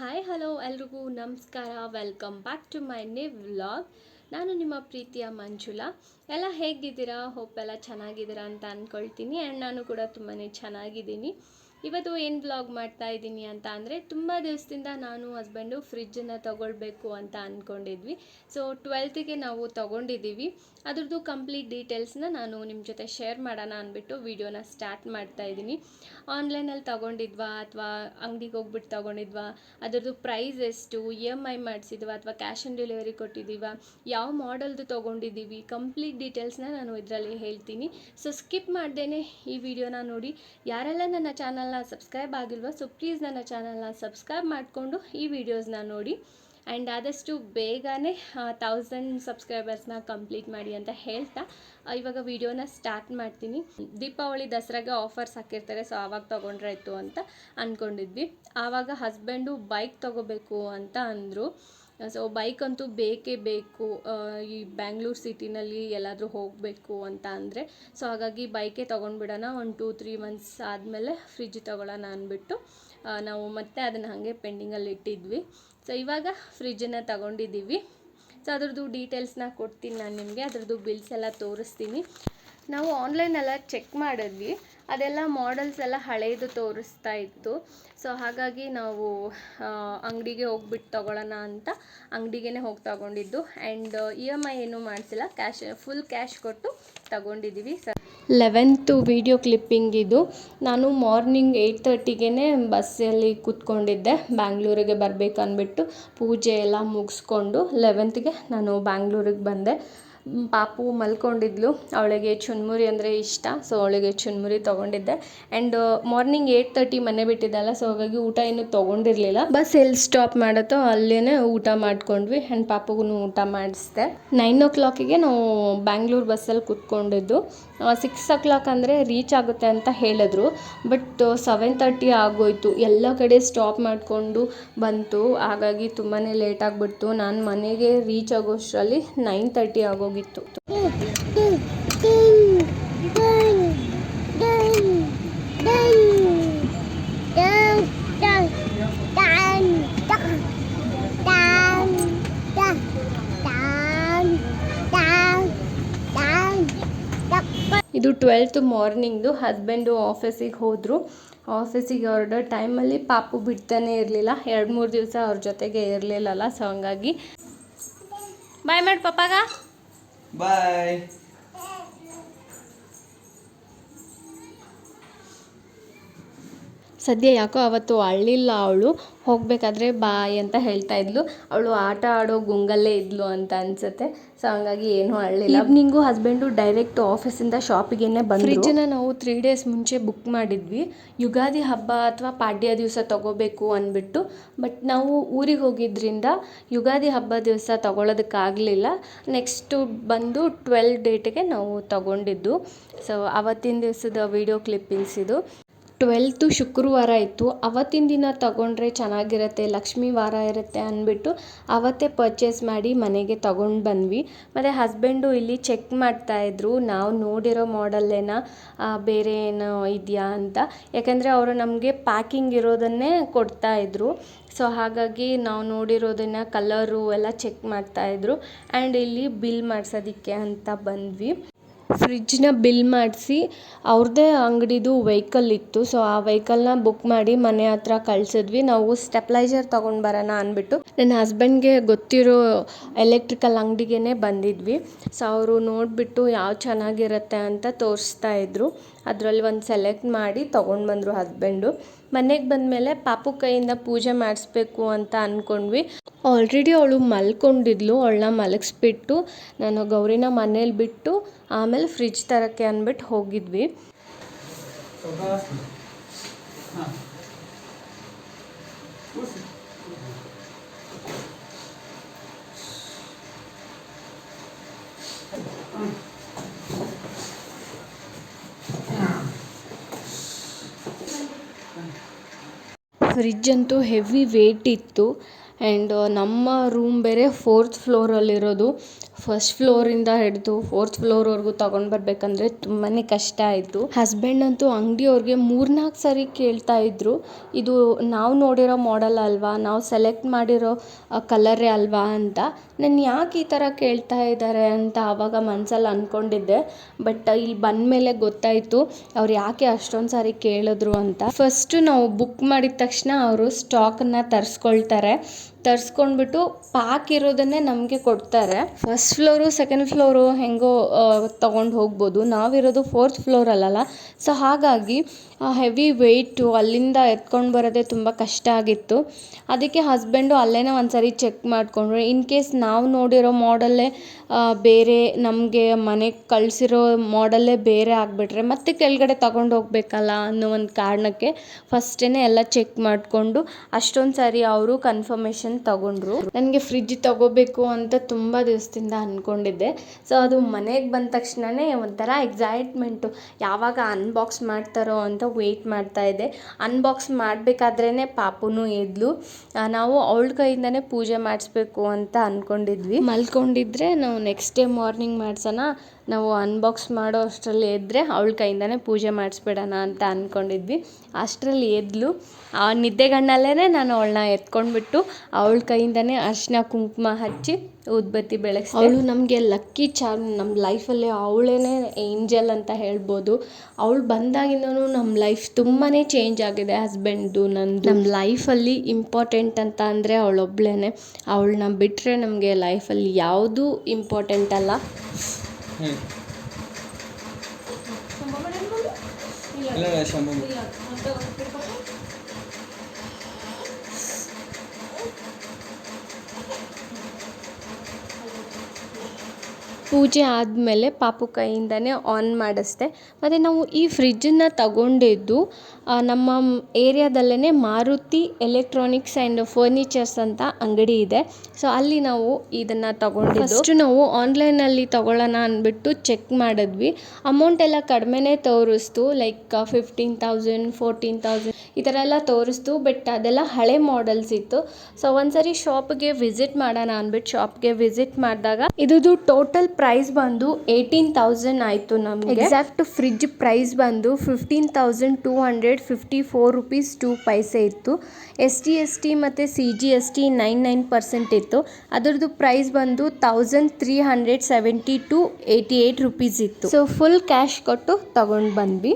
Hi hello ಎಲ್ರಿಗೂ. ನಮಸ್ಕಾರ. Welcome back to my ನೇ ವ್ಲಾಗ್ ನಾನು ನಿಮ್ಮ ಪ್ರೀತಿಯ ಮಂಜುಳಾ. ಎಲ್ಲ ಹೇಗಿದ್ದೀರಾ? ಹೋಪ್ ಎಲ್ಲ ಚೆನ್ನಾಗಿದ್ದೀರಾ ಅಂತ ಅಂದ್ಕೊಳ್ತೀನಿ ಆ್ಯಂಡ್ ನಾನು ಕೂಡ ತುಂಬಾ ಚೆನ್ನಾಗಿದ್ದೀನಿ. ಇವತ್ತು ಏನು ಬ್ಲಾಗ್ ಮಾಡ್ತಾ ಇದ್ದೀನಿ ಅಂತ ಅಂದರೆ ತುಂಬ ದಿವಸದಿಂದ ನಾನು ಹಸ್ಬೆಂಡು ಫ್ರಿಜ್ಜನ್ನು ತಗೊಳ್ಬೇಕು ಅಂತ ಅಂದ್ಕೊಂಡಿದ್ವಿ ಸೊ ಟ್ವೆಲ್ತಿಗೆ ನಾವು ತೊಗೊಂಡಿದ್ದೀವಿ. ಅದ್ರದ್ದು ಕಂಪ್ಲೀಟ್ ಡೀಟೇಲ್ಸ್ನ ನಾನು ನಿಮ್ಮ ಜೊತೆ ಶೇರ್ ಮಾಡೋಣ ಅಂದ್ಬಿಟ್ಟು ವೀಡಿಯೋನ ಸ್ಟಾರ್ಟ್ ಮಾಡ್ತಾ ಇದ್ದೀನಿ. ಆನ್ಲೈನಲ್ಲಿ ತಗೊಂಡಿದ್ವಾ ಅಥವಾ ಅಂಗಡಿಗೆ ಹೋಗ್ಬಿಟ್ಟು ತೊಗೊಂಡಿದ್ವಾ? ಅದರದ್ದು ಪ್ರೈಸ್ ಎಷ್ಟು? ಇ ಎಂ ಐ ಮಾಡಿಸಿದ್ವಾ ಅಥವಾ ಕ್ಯಾಶ್ ಆನ್ ಡೆಲಿವರಿ ಕೊಟ್ಟಿದ್ದೀವಾ? ಯಾವ ಮಾಡಲ್ದು ತೊಗೊಂಡಿದ್ದೀವಿ? ಕಂಪ್ಲೀಟ್ ಡೀಟೇಲ್ಸ್ನ ನಾನು ಇದರಲ್ಲಿ ಹೇಳ್ತೀನಿ. ಸೊ ಸ್ಕಿಪ್ ಮಾಡ್ದೇ ಈ ವಿಡಿಯೋನ ನೋಡಿ. ಯಾರೆಲ್ಲ ನನ್ನ ಚಾನಲ್ನ ಸಬ್ಸ್ಕ್ರೈಬ್ ಆಗಿಲ್ವ ಸೊ ಪ್ಲೀಸ್ ನನ್ನ ಚಾನಲ್ನ ಸಬ್ಸ್ಕ್ರೈಬ್ ಮಾಡಿಕೊಂಡು ಈ ವಿಡಿಯೋಸ್ನ ನೋಡಿ. ಆ್ಯಂಡ್ ಆದಷ್ಟು ಬೇಗನೆ ತೌಸಂಡ್ ಸಬ್ಸ್ಕ್ರೈಬರ್ಸ್ನ ಕಂಪ್ಲೀಟ್ ಮಾಡಿ ಅಂತ ಹೇಳ್ತಾ ಇವಾಗ ವಿಡಿಯೋನ ಸ್ಟಾರ್ಟ್ ಮಾಡ್ತೀನಿ. ದೀಪಾವಳಿ ದಸರಾಗೆ ಆಫರ್ಸ್ ಹಾಕಿರ್ತಾರೆ ಸೊ ಆವಾಗ ತೊಗೊಂಡ್ರಾಯ್ತು ಅಂತ ಅಂದ್ಕೊಂಡಿದ್ವಿ ಆವಾಗ ಹಸ್ಬೆಂಡು ಬೈಕ್ ತೊಗೋಬೇಕು ಅಂತ ಅಂದರು. ಸೊ ಬೈಕ್ ಅಂತೂ ಬೇಕೇ ಬೇಕು. ಈ ಬ್ಯಾಂಗ್ಳೂರು ಸಿಟಿನಲ್ಲಿ ಎಲ್ಲಾದರೂ ಹೋಗಬೇಕು ಅಂತ ಅಂದರೆ ಸೊ ಹಾಗಾಗಿ ಬೈಕೇ ತೊಗೊಂಡ್ಬಿಡೋಣ. ಒಂದು ಟೂ ತ್ರೀ ಮಂತ್ಸ್ ಆದಮೇಲೆ ಫ್ರಿಜ್ ತೊಗೊಳ್ಳೋಣ ಅಂದ್ಬಿಟ್ಟು ನಾವು ಮತ್ತೆ ಅದನ್ನು ಹಾಗೆ ಪೆಂಡಿಂಗಲ್ಲಿ ಇಟ್ಟಿದ್ವಿ. ಸೊ ಇವಾಗ ಫ್ರಿಜ್ಜನ್ನು ತಗೊಂಡಿದ್ದೀವಿ. ಸೊ ಅದ್ರದ್ದು ಡೀಟೇಲ್ಸ್ನ ಕೊಡ್ತೀನಿ ನಾನು ನಿಮಗೆ. ಅದ್ರದ್ದು ಬಿಲ್ಸ್ ಎಲ್ಲ ತೋರಿಸ್ತೀನಿ. ನಾವು ಆನ್ಲೈನೆಲ್ಲ ಚೆಕ್ ಮಾಡಿದ್ವಿ. ಅದೆಲ್ಲ ಮಾಡಲ್ಸ್ ಎಲ್ಲ ಹಳೇದು ತೋರಿಸ್ತಾ ಇತ್ತು. ಸೊ ಹಾಗಾಗಿ ನಾವು ಅಂಗಡಿಗೆ ಹೋಗ್ಬಿಟ್ಟು ತಗೊಳ್ಳೋಣ ಅಂತ ಅಂಗಡಿಗೆ ಹೋಗಿ ತಗೊಂಡಿದ್ದು. ಆ್ಯಂಡ್ ಇ ಎಂ ಐ ಏನೂ ಮಾಡಿಸಿಲ್ಲ. ಕ್ಯಾಶ್ ಫುಲ್ ಕ್ಯಾಶ್ ಕೊಟ್ಟು ತಗೊಂಡಿದ್ದೀವಿ ಸರ್ ಲೆವೆಂತು ವಿಡಿಯೋ ಕ್ಲಿಪ್ಪಿಂಗ್ ಇದು. ನಾನು ಮಾರ್ನಿಂಗ್ ಏಯ್ಟ್ ತರ್ಟಿಗೆ ಬಸ್ಸಲ್ಲಿ ಕೂತ್ಕೊಂಡಿದ್ದೆ. ಬ್ಯಾಂಗ್ಳೂರಿಗೆ ಬರಬೇಕು ಅಂದ್ಬಿಟ್ಟು ಪೂಜೆ ಎಲ್ಲ ಮುಗಿಸ್ಕೊಂಡು ಲೆವೆಂತ್ಗೆ ನಾನು ಬ್ಯಾಂಗ್ಳೂರಿಗೆ ಬಂದೆ. ಪಾಪು ಮಲ್ಕೊಂಡಿದ್ಲು. ಅವಳಿಗೆ ಚುನ್ಮುರಿ ಅಂದರೆ ಇಷ್ಟ. ಸೊ ಅವಳಿಗೆ ಚುನ್ಮುರಿ ತೊಗೊಂಡಿದ್ದೆ. ಆ್ಯಂಡ್ ಮಾರ್ನಿಂಗ್ ಏಯ್ಟ್ ತರ್ಟಿ ಮನೆ ಬಿಟ್ಟಿದ್ದಲ್ಲ ಸೊ ಹಾಗಾಗಿ ಊಟ ಏನು ತೊಗೊಂಡಿರಲಿಲ್ಲ. ಬಸ್ ಎಲ್ಲಿ ಸ್ಟಾಪ್ ಮಾಡುತ್ತೋ ಅಲ್ಲೇ ಊಟ ಮಾಡ್ಕೊಂಡ್ವಿ ಆ್ಯಂಡ್ ಪಾಪಗೂ ಊಟ ಮಾಡಿಸಿದೆ. ನೈನ್ ಓ ಕ್ಲಾಕಿಗೆ ನಾವು ಬ್ಯಾಂಗ್ಳೂರು ಬಸ್ಸಲ್ಲಿ ಕೂತ್ಕೊಂಡಿದ್ದು. ಸಿಕ್ಸ್ ಓ ಕ್ಲಾಕ್ ಅಂದರೆ ರೀಚ್ ಆಗುತ್ತೆ ಅಂತ ಹೇಳಿದ್ರು. ಬಟ್ ಸೆವೆನ್ ತರ್ಟಿ ಆಗೋಯ್ತು. ಎಲ್ಲ ಕಡೆ ಸ್ಟಾಪ್ ಮಾಡಿಕೊಂಡು ಬಂತು. ಹಾಗಾಗಿ ತುಂಬಾ ಲೇಟ್ ಆಗಿಬಿಡ್ತು. ನಾನು ಮನೆಗೆ ರೀಚ್ ಆಗೋಷ್ಟರಲ್ಲಿ ನೈನ್ ತರ್ಟಿ ಆಗೋಗಿತ್ತು. ಇದು ಟ್ವೆಲ್ತ್ ಮಾರ್ನಿಂಗ್ದು ಹಸ್ಬೆಂಡು ಆಫೀಸಿಗೆ ಹೋದರು. ಆಫೀಸಿಗೆ ಹೊರಡೋ ಟೈಮಲ್ಲಿ ಪಾಪು ಬಿಡ್ತಾನೆ ಇರಲಿಲ್ಲ. ಎರಡು ಮೂರು ದಿವಸ ಅವ್ರ ಜೊತೆಗೆ ಇರಲಿಲ್ಲಲ್ಲ ಸೊ ಹಂಗಾಗಿ. ಬಾಯ್ ಮಾಡಿ ಪಪ್ಪಾಗ. ಬಾಯ್ ಸದ್ಯ ಯಾಕೋ ಅವತ್ತು ಅಳಲಿಲ್ಲ ಅವಳು. ಹೋಗಬೇಕಾದ್ರೆ ಬಾಯ್ ಅಂತ ಹೇಳ್ತಾ ಇದ್ಲು. ಅವಳು ಆಟ ಆಡೋ ಗುಂಗಲ್ಲೇ ಇದ್ಲು ಅಂತ ಅನ್ಸುತ್ತೆ. ಸೊ ಹಂಗಾಗಿ ಏನೂ ಅಳಲಿಲ್ಲ ಈವ್ನಿಂಗು ಹಸ್ಬೆಂಡು ಡೈರೆಕ್ಟ್ ಆಫೀಸಿಂದ ಶಾಪಿಗೇನೆ ಬಂದು ಫ್ರಿಜ್ಜನ್ನ ನಾವು ತ್ರೀ ಡೇಸ್ ಮುಂಚೆ ಬುಕ್ ಮಾಡಿದ್ವಿ. ಯುಗಾದಿ ಹಬ್ಬ ಅಥವಾ ಪಾಡ್ಯ ದಿವಸ ತಗೋಬೇಕು ಅಂದ್ಬಿಟ್ಟು ಬಟ್ ನಾವು ಊರಿಗೆ ಹೋಗಿದ್ರಿಂದ ಯುಗಾದಿ ಹಬ್ಬ ದಿವಸ ತೊಗೊಳೋದಕ್ಕಾಗಲಿಲ್ಲ. ನೆಕ್ಸ್ಟು ಬಂದು ಟ್ವೆಲ್ ಡೇಟ್ಗೆ ನಾವು ತಗೊಂಡಿದ್ದು. ಸೊ ಅವತ್ತಿನ ದಿವಸದ ವಿಡಿಯೋ ಕ್ಲಿಪ್ಪಿಂಗ್ಸ್ ಇದು. ಟ್ವೆಲ್ತು ಶುಕ್ರವಾರ ಇತ್ತು. ಅವತ್ತಿನ ದಿನ ತಗೊಂಡ್ರೆ ಚೆನ್ನಾಗಿರುತ್ತೆ, ಲಕ್ಷ್ಮೀ ವಾರ ಇರುತ್ತೆ ಅಂದ್ಬಿಟ್ಟು ಅವತ್ತೇ ಪರ್ಚೇಸ್ ಮಾಡಿ ಮನೆಗೆ ತಗೊಂಡು ಬಂದ್ವಿ. ಮತ್ತು ಹಸ್ಬೆಂಡು ಇಲ್ಲಿ ಚೆಕ್ ಮಾಡ್ತಾಯಿದ್ರು ನಾವು ನೋಡಿರೋ ಮಾಡೆಲ್ಲೇನ ಬೇರೆ ಏನೋ ಇದೆಯಾ ಅಂತ. ಯಾಕಂದರೆ ಅವರು ನಮಗೆ ಪ್ಯಾಕಿಂಗ್ ಇರೋದನ್ನೇ ಕೊಡ್ತಾ ಇದ್ರು. ಸೊ ಹಾಗಾಗಿ ನಾವು ನೋಡಿರೋದನ್ನು ಕಲರು ಎಲ್ಲ ಚೆಕ್ ಮಾಡ್ತಾಯಿದ್ರು ಆ್ಯಂಡ್ ಇಲ್ಲಿ ಬಿಲ್ ಮಾಡ್ಸೋದಕ್ಕೆ ಅಂತ ಬಂದ್ವಿ. ಫ್ರಿಜ್ನ ಬಿಲ್ ಮಾಡಿಸಿ ಅವ್ರದ್ದೇ ಅಂಗಡಿದು ವೆಹಿಕಲ್ ಇತ್ತು. ಸೊ ಆ ವೆಹಿಕಲ್ನ ಬುಕ್ ಮಾಡಿ ಮನೆ ಹತ್ರ ಕಳಿಸಿದ್ವಿ. ನಾವು ಸ್ಟೆಪ್ಲೈಜರ್ ತೊಗೊಂಡು ಬರೋಣ ಅಂದ್ಬಿಟ್ಟು ನನ್ನ ಹಸ್ಬೆಂಡ್ಗೆ ಗೊತ್ತಿರೋ ಎಲೆಕ್ಟ್ರಿಕಲ್ ಅಂಗಡಿಗೆ ಬಂದಿದ್ವಿ. ಸೊ ಅವರು ನೋಡಿಬಿಟ್ಟು ಯಾವ ಚೆನ್ನಾಗಿರತ್ತೆ ಅಂತ ತೋರಿಸ್ತಾ ಇದ್ರು. ಅದರಲ್ಲಿ ಒಂದು ಸೆಲೆಕ್ಟ್ ಮಾಡಿ ತೊಗೊಂಡು ಬಂದರು ಹಸ್ಬೆಂಡು ಮನೆಗೆ ಬಂದಮೇಲೆ ಪಾಪು ಕೈಯಿಂದ ಪೂಜೆ ಮಾಡಿಸ್ಬೇಕು ಅಂತ ಅಂದ್ಕೊಂಡ್ವಿ ಆಲ್ರೆಡಿ ಅವಳು ಮಲ್ಕೊಂಡಿದ್ಲು. ಅವಳನ್ನ ಮಲಗಿಸ್ಬಿಟ್ಟು ನಾನು ಗೌರಿನ ಮನೇಲಿ ಬಿಟ್ಟು ಆಮೇಲೆ ಫ್ರಿಜ್ ತರೋಕ್ಕೆ ಅಂದ್ಬಿಟ್ಟು ಹೋಗಿದ್ವಿ. ಫ್ರಿಜ್ ಅಂತೂ ಹೆವಿ ವೇಟ್ ಇತ್ತು. ಆ್ಯಂಡ್ ನಮ್ಮ ರೂಮ್ ಬೇರೆ ಫೋರ್ತ್ ಫ್ಲೋರಲ್ಲಿರೋದು ಫಸ್ಟ್ ಫ್ಲೋರಿಂದ ಹಿಡಿದು ಫೋರ್ತ್ ಫ್ಲೋರ್ವರೆಗೂ ತಗೊಂಡು ಬರಬೇಕಂದ್ರೆ ತುಂಬಾ ಕಷ್ಟ ಆಯಿತು. ಹಸ್ಬೆಂಡ್ ಅಂತೂ ಅಂಗಡಿಯವ್ರಿಗೆ ಮೂರ್ನಾಲ್ಕು ಸಾರಿ ಕೇಳ್ತಾ ಇದ್ದರು ಇದು ನಾವು ನೋಡಿರೋ ಮಾಡೆಲ್ ಅಲ್ವಾ, ನಾವು ಸೆಲೆಕ್ಟ್ ಮಾಡಿರೋ ಕಲರೇ ಅಲ್ವಾ ಅಂತ. ನಾನು ಯಾಕೆ ಈ ಥರ ಕೇಳ್ತಾ ಇದ್ದಾರೆ ಅಂತ ಆವಾಗ ಮನಸ್ಸಲ್ಲಿ ಅಂದ್ಕೊಂಡಿದ್ದೆ ಬಟ್ ಇಲ್ಲಿ ಬಂದಮೇಲೆ ಗೊತ್ತಾಯಿತು ಅವ್ರು ಯಾಕೆ ಅಷ್ಟೊಂದು ಸಾರಿ ಕೇಳಿದ್ರು ಅಂತ. ಫಸ್ಟು ನಾವು ಬುಕ್ ಮಾಡಿದ ತಕ್ಷಣ ಅವರು ಸ್ಟಾಕನ್ನು ತರಿಸ್ಕೊಳ್ತಾರೆ. ತರಿಸ್ಕೊಂಡ್ಬಿಟ್ಟು ಪಾಕ್ ಇರೋದನ್ನೇ ನಮಗೆ ಕೊಡ್ತಾರೆ. ಫಸ್ಟ್ ಫ್ಲೋರು ಸೆಕೆಂಡ್ ಫ್ಲೋರು ಹೆಂಗೋ ತೊಗೊಂಡು ಹೋಗ್ಬೋದು. ನಾವಿರೋದು ಫೋರ್ತ್ ಫ್ಲೋರಲ್ಲಲ್ಲ ಸೊ ಹಾಗಾಗಿ ಹೆವಿ ವೆಯ್ಟು ಅಲ್ಲಿಂದ ಎತ್ಕೊಂಡು ಬರೋದೇ ತುಂಬ ಕಷ್ಟ ಆಗಿತ್ತು. ಅದಕ್ಕೆ ಹಸ್ಬೆಂಡು ಅಲ್ಲೇ ಒಂದು ಸರಿ ಚೆಕ್ ಮಾಡಿಕೊಂಡ್ರು. ಇನ್ ಕೇಸ್ ನಾವು ನೋಡಿರೋ ಮಾಡಲ್ಲೇ ಬೇರೆ ನಮಗೆ ಮನೆಗೆ ಕಳಿಸಿರೋ ಮಾಡಲ್ಲೇ ಬೇರೆ ಆಗಿಬಿಟ್ರೆ ಮತ್ತೆ ಕೆಳಗಡೆ ತಗೊಂಡು ಹೋಗಬೇಕಲ್ಲ ಅನ್ನೋ ಒಂದು ಕಾರಣಕ್ಕೆ ಫಸ್ಟೇ ಎಲ್ಲ ಚೆಕ್ ಮಾಡಿಕೊಂಡು ಅಷ್ಟೊಂದು ಸಾರಿ ಅವರು ಕನ್ಫರ್ಮೇಷನ್ ತಗೊಂಡ್ರು. ನನಗೆ ಫ್ರಿಜ್ ತಗೋಬೇಕು ಅಂತ ತುಂಬ ದಿವಸದಿಂದ ಅಂದ್ಕೊಂಡಿದ್ದೆ ಸೊ ಅದು ಮನೆಗೆ ಬಂದ ತಕ್ಷಣವೇ ಒಂಥರ ಎಕ್ಸೈಟ್ಮೆಂಟು ಯಾವಾಗ ಅನ್ಬಾಕ್ಸ್ ಮಾಡ್ತಾರೋ ಅಂತ ವೆಯ್ಟ್ ಮಾಡ್ತಾ ಇದ್ದೆ. ಅನ್ಬಾಕ್ಸ್ ಮಾಡಬೇಕಾದ್ರೇ ಪಾಪುನೂ ಎದ್ಲು ನಾವು ಅವಳ ಕೈಯಿಂದನೇ ಪೂಜೆ ಮಾಡಿಸ್ಬೇಕು ಅಂತ ಅಂದ್ಕೊಂಡಿದ್ವಿ ಮಲ್ಕೊಂಡಿದ್ರೆ ನಾವು ನೆಕ್ಸ್ಟ್ ಡೇ ಮಾರ್ನಿಂಗ್ ಮಾಡ್ಸೋಣ. ನಾವು ಅನ್ಬಾಕ್ಸ್ ಮಾಡೋ ಅಷ್ಟರಲ್ಲಿ ಎದ್ದರೆ ಅವಳ ಕೈಯಿಂದನೇ ಪೂಜೆ ಮಾಡಿಸ್ಬಿಡೋಣ ಅಂತ ಅಂದ್ಕೊಂಡಿದ್ವಿ ಅಷ್ಟರಲ್ಲಿ ಎದ್ಲು ಆ ನಿದ್ದೆಗಣ್ಣಲ್ಲೇ ನಾನು ಅವಳನ್ನ ಎತ್ಕೊಂಡ್ಬಿಟ್ಟು ಅವಳ ಕೈಯಿಂದನೇ ಅರಿಶಿನ ಕುಂಕುಮ ಹಚ್ಚಿ ಉದ್ಬತ್ತಿ ಬೆಳಗ್ಸಿ ಅವಳು ನಮಗೆ ಲಕ್ಕಿ ಚಾರ್ಮ್ ನಮ್ಮ ಲೈಫಲ್ಲಿ ಅವಳೇ ಏಂಜಲ್ ಅಂತ ಹೇಳ್ಬೋದು. ಅವಳು ಬಂದಾಗಿಂದನೂ ನಮ್ಮ ಲೈಫ್ ತುಂಬಾ ಚೇಂಜ್ ಆಗಿದೆ ಹಸ್ಬೆಂಡ್ದು ನಂದು. ನಮ್ಮ ಲೈಫಲ್ಲಿ ಇಂಪಾರ್ಟೆಂಟ್ ಅಂತ ಅಂದರೆ ಅವಳೊಬ್ಳೇ ಅವಳನ್ನ ಬಿಟ್ಟರೆ ನಮಗೆ ಲೈಫಲ್ಲಿ ಯಾವುದೂ ಇಂಪಾರ್ಟೆಂಟ್ ಅಲ್ಲ. ಇಲ್ಲ ಶಂಭು. ಪೂಜೆ ಆದಮೇಲೆ ಪಾಪು ಕೈಯಿಂದನೇ ಆನ್ ಮಾಡಿಸ್ದೆ ಮತ್ತು ನಾವು ಈ ಫ್ರಿಜ್ಜನ್ನು ತಗೊಂಡಿದ್ದು ನಮ್ಮ ಏರಿಯಾದಲ್ಲೇ ಮಾರುತಿ ಎಲೆಕ್ಟ್ರಾನಿಕ್ಸ್ ಆ್ಯಂಡ್ ಫರ್ನಿಚರ್ಸ್ ಅಂತ ಅಂಗಡಿ ಇದೆ. ಸೊ ಅಲ್ಲಿ ನಾವು ಇದನ್ನು ತಗೊಂಡಿದ್ದು. ಫಸ್ಟು ನಾವು ಆನ್ಲೈನಲ್ಲಿ ತಗೊಳ್ಳೋಣ ಅಂದ್ಬಿಟ್ಟು ಚೆಕ್ ಮಾಡಿದ್ವಿ. ಅಮೌಂಟ್ ಎಲ್ಲ ಕಡಿಮೆನೇ ತೋರಿಸ್ತು like fifteen thousand fourteen thousand ಈ ಥರ ಎಲ್ಲ ತೋರಿಸ್ತು. ಬಟ್ ಅದೆಲ್ಲ ಹಳೆ ಮಾಡೆಲ್ಸ್ ಇತ್ತು. ಸೊ ಒಂದ್ಸರಿ ಶಾಪ್ಗೆ ವಿಸಿಟ್ ಮಾಡೋಣ ಅಂದ್ಬಿಟ್ಟು ಶಾಪ್ಗೆ ವಿಸಿಟ್ ಮಾಡಿದಾಗ ಇದು ಟೋಟಲ್ ಪ್ರೈಸ್ ಬಂದು ಏಯ್ಟೀನ್ ತೌಸಂಡ್ ಆಯಿತು ನಮಗೆ. ಎಕ್ಸಾಕ್ಟ್ ಫ್ರಿಜ್ ಪ್ರೈಸ್ ಬಂದು fifteen thousand two hundred fifty four rupees two ಪೈಸೆ ಇತ್ತು. ಎಸ್ ಟಿ ಎಸ್ ಟಿ ಮತ್ತು C G S T nine nine percent ಇತ್ತು. ಅದರದ್ದು ಪ್ರೈಸ್ ಬಂದು thousand three hundred seventy two eighty eight rupees ಇತ್ತು. So full cash ಕೊಟ್ಟು ತಗೊಂಡು ಬಂದ್ವಿ.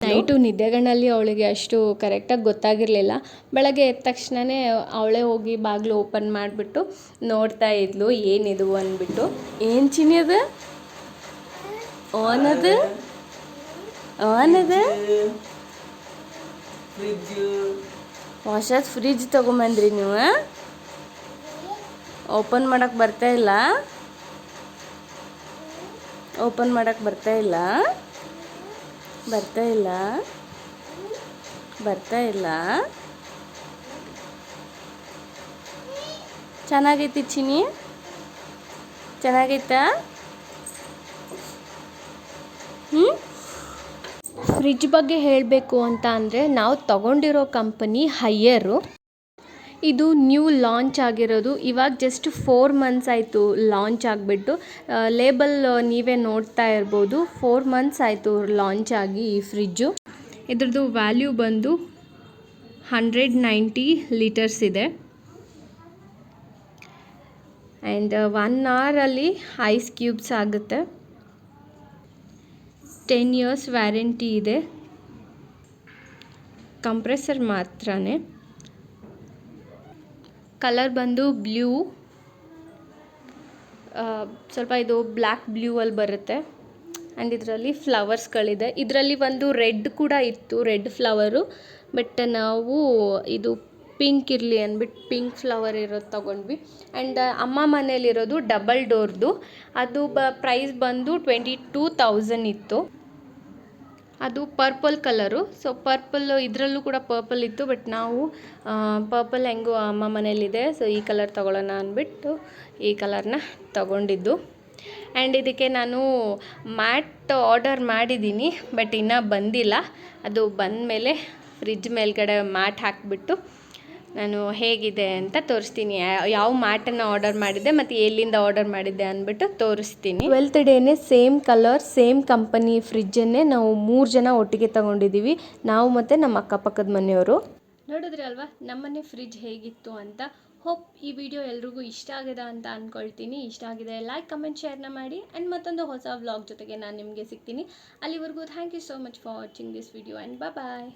Night ನಿದ್ದೆಗಣ್ಣಲ್ಲಿ ಅವಳಿಗೆ ಅಷ್ಟು ಕರೆಕ್ಟಾಗಿ ಗೊತ್ತಾಗಿರಲಿಲ್ಲ. ಬೆಳಗ್ಗೆ ಎದ್ದ ತಕ್ಷಣವೇ ಅವಳೇ ಹೋಗಿ ಬಾಗಿಲು ಓಪನ್ ಮಾಡಿಬಿಟ್ಟು ನೋಡ್ತಾ ಇದ್ಲು. ಏನಿದು ಅಂದ್ಬಿಟ್ಟು. ಏನು ಚಿನಿ ಅದು? ಆನ್ ಅದು? ಫ್ರಿಜ್ಜು ಹೊಸದು ಫ್ರಿಜ್ ತೊಗೊಂಬಂದ್ರಿ ನೀವು. ಓಪನ್ ಮಾಡೋಕ್ಕೆ ಬರ್ತಾ ಇಲ್ಲ. ಓಪನ್ ಮಾಡಕ್ಕೆ ಬರ್ತಾ ಇಲ್ಲ. ಬರ್ತಾ ಇಲ್ಲ. ಬರ್ತಾ ಇಲ್ಲ. ಚೆನ್ನಾಗೈತಿ ಚಿನಿ ಚೆನ್ನಾಗೈತಾ? ಹ್ಞೂ ಫ್ರಿಜ್ ಬಗ್ಗೆ ಹೇಳಬೇಕು ಅಂತ ಅಂದರೆ ನಾವು ತಗೊಂಡಿರೋ ಕಂಪನಿ ಹೈಯರು ಇದು ನ್ಯೂ ಲಾಂಚ್ ಆಗಿರೋದು. ಇವಾಗ ಜಸ್ಟ್ ಫೋರ್ ಮಂತ್ಸ್ ಆಯಿತು ಲಾಂಚ್ ಆಗಿಬಿಟ್ಟು. ಲೇಬಲ್ ನೀವೇ ನೋಡ್ತಾ ಇರ್ಬೋದು. ಫೋರ್ ಮಂತ್ಸ್ ಆಯಿತು ಲಾಂಚ್ ಆಗಿ ಈ ಫ್ರಿಜ್ಜು ಇದ್ರದ್ದು ವ್ಯಾಲ್ಯೂ ಬಂದು ಹಂಡ್ರೆಡ್ ನೈಂಟಿ ಲೀಟರ್ಸ್ ಇದೆ. ಆ್ಯಂಡ್ ಒನ್ ಅವರಲ್ಲಿ ಐಸ್ ಕ್ಯೂಬ್ಸ್ ಆಗುತ್ತೆ. ಟೆನ್ ಇಯರ್ಸ್ ವ್ಯಾರಂಟಿ ಇದೆ. ಕಂಪ್ರೆಸರ್ ಮಾತ್ರನೇ. ಕಲರ್ ಬಂದು ಬ್ಲೂ ಸ್ವಲ್ಪ ಇದು ಬ್ಲ್ಯಾಕ್ ಬ್ಲೂ ಅಲ್ಲಿ ಬರುತ್ತೆ. ಆ್ಯಂಡ್ ಇದರಲ್ಲಿ ಫ್ಲವರ್ಸ್ಗಳಿದೆ ಇದರಲ್ಲಿ ಒಂದು ರೆಡ್ ಕೂಡ ಇತ್ತು ರೆಡ್ ಫ್ಲವರು ಬಟ್ ನಾವು ಇದು ಪಿಂಕ್ ಇರಲಿ ಅಂದ್ಬಿಟ್ಟು ಪಿಂಕ್ ಫ್ಲವರ್ ಇರೋದು ತಗೊಂಡ್ವಿ. ಆ್ಯಂಡ್ ಅಮ್ಮ ಮನೇಲಿರೋದು ಡಬಲ್ ಡೋರ್ದು. ಅದು ಬ, ಪ್ರೈಸ್ ಬಂದು ಟ್ವೆಂಟಿ ಟೂ ತೌಸಂಡ್ ಇತ್ತು. ಅದು ಪರ್ಪಲ್ ಕಲರು. ಸೊ, ಪರ್ಪಲ್ ಇದರಲ್ಲೂ ಕೂಡ ಪರ್ಪಲ್ ಇತ್ತು, ಬಟ್ ನಾವು ಪರ್ಪಲ್ ಹೆಂಗೋ ಅಮ್ಮ ಮನೇಲಿದೆ ಸೊ, ಈ ಕಲರ್ ತೊಗೊಳ್ಳೋಣ ಅಂದ್ಬಿಟ್ಟು ಈ ಕಲರ್ನ ತಗೊಂಡಿದ್ದು. ಆ್ಯಂಡ್ ಇದಕ್ಕೆ ನಾನು ಮ್ಯಾಟ್ ಆರ್ಡರ್ ಮಾಡಿದ್ದೀನಿ, ಬಟ್ ಇನ್ನೂ ಬಂದಿಲ್ಲ. ಅದು ಬಂದ ಮೇಲೆ ಫ್ರಿಜ್ ಮೇಲ್ಗಡೆ ಮ್ಯಾಟ್ ಹಾಕಿಬಿಟ್ಟು ನಾನು ಹೇಗಿದೆ ಅಂತ ತೋರಿಸ್ತೀನಿ. ಯಾವ ಮ್ಯಾಟನ್ನು ಆರ್ಡರ್ ಮಾಡಿದ್ದೆ ಮತ್ತು ಎಲ್ಲಿಂದ ಆರ್ಡರ್ ಮಾಡಿದ್ದೆ ಅಂದ್ಬಿಟ್ಟು ತೋರಿಸ್ತೀನಿ. ಟ್ವೆಲ್ತ್ ಡೇನೇ ಸೇಮ್ ಕಲರ್ ಸೇಮ್ ಕಂಪನಿ ಫ್ರಿಜ್ಜನ್ನೇ ನಾವು ಮೂರು ಜನ ಒಟ್ಟಿಗೆ ತಗೊಂಡಿದ್ದೀವಿ ನಾವು ಮತ್ತು ನಮ್ಮ ಅಕ್ಕಪಕ್ಕದ ಮನೆಯವರು. ನೋಡಿದ್ರಿ ಅಲ್ವಾ? ನಮ್ಮನೆ ಫ್ರಿಜ್ ಹೇಗಿತ್ತು ಅಂತ. ಹೋಪ್ ಈ ವಿಡಿಯೋ ಎಲ್ರಿಗೂ ಇಷ್ಟ ಆಗಿದೆ ಅಂತ ಅಂದ್ಕೊಳ್ತೀನಿ ಇಷ್ಟ ಆಗಿದೆ ಲೈಕ್ ಕಮೆಂಟ್ ಶೇರ್ನ ಮಾಡಿ. ಆ್ಯಂಡ್ ಮತ್ತೊಂದು ಹೊಸ ವ್ಲಾಗ್ ಜೊತೆಗೆ ನಾನು ನಿಮಗೆ ಸಿಗ್ತೀನಿ. ಅಲ್ಲಿವರೆಗೂ thank you so much for watching this video and bye